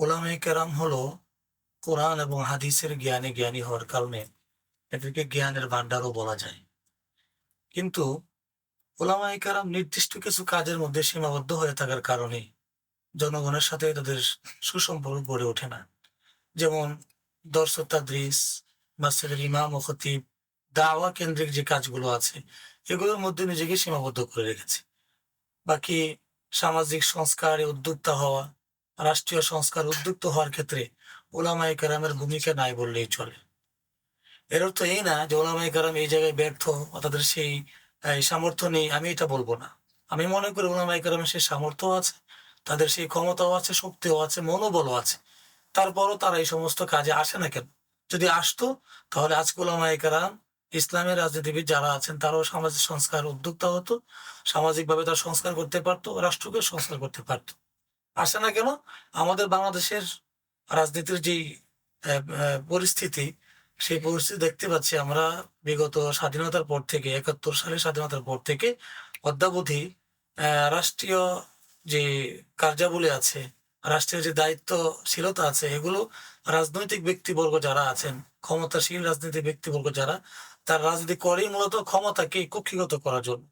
ওলামায়ে কেরাম হলো কোরআন এবং হাদিসের জ্ঞানে জ্ঞানী হওয়ার কারণে এদেরকে জ্ঞানের ভান্ডারও বলা যায়। কিন্তু ওলামায়ে কেরাম নির্দিষ্ট কিছু কাজের মধ্যে সীমাবদ্ধ হয়ে থাকার কারণে জনগণের সাথে তাদের সুসম্পর্ক গড়ে ওঠে না। যেমন দর্শক তাদ্রিস, মাসজিদের ইমাম ও খতিব, দাওয়া কেন্দ্রিক যে কাজগুলো আছে, এগুলোর মধ্যে নিজেকে সীমাবদ্ধ করে রেখেছে। বাকি সামাজিক সংস্কারে, উদ্যোক্তা হওয়া রাষ্ট্রীয় সংস্কার উদ্যুক্ত হওয়ার ক্ষেত্রে ওলামাই কারামের ভূমিকা নাই বললেই চলে। এর অর্থ এই না যে ওলামাই কারাম এই জায়গায় ব্যর্থ বা তাদের সেই সামর্থ্য নেই, আমি এটা বলব না। আমি মনে করি ওলামাই কারামের সেই সামর্থ্য আছে, তাদের সেই ক্ষমতাও আছে, শক্তিও আছে, মনোবলও আছে। তারপরও তারা এই সমস্ত কাজে আসে না কেন? যদি আসতো, তাহলে আজকে ওলামাই কারাম, ইসলামের রাজনীতিবিদ যারা আছেন, তারাও সামাজিক সংস্কার উদ্যোক্তা হতো, সামাজিকভাবে তারা সংস্কার করতে পারতো রাষ্ট্রকে সংস্কার করতে পারতো। আসে না কেন? আমাদের বাংলাদেশের রাজনীতির যে পরিস্থিতি, সেই পরিস্থিতি দেখতে পাচ্ছি আমরা বিগত স্বাধীনতার পর থেকে, একাত্তর সালের স্বাধীনতার পর থেকে অদ্যাবধি রাষ্ট্রীয় যে কার্যাবলী আছে, রাষ্ট্রীয় যে দায়িত্বশীলতা আছে, এগুলো রাজনৈতিক ব্যক্তিবর্গ যারা আছেন, ক্ষমতাশীল রাজনৈতিক ব্যক্তিবর্গ যারা, তার রাজনীতি করেই মূলত ক্ষমতাকে কক্ষিগত করার জন্য।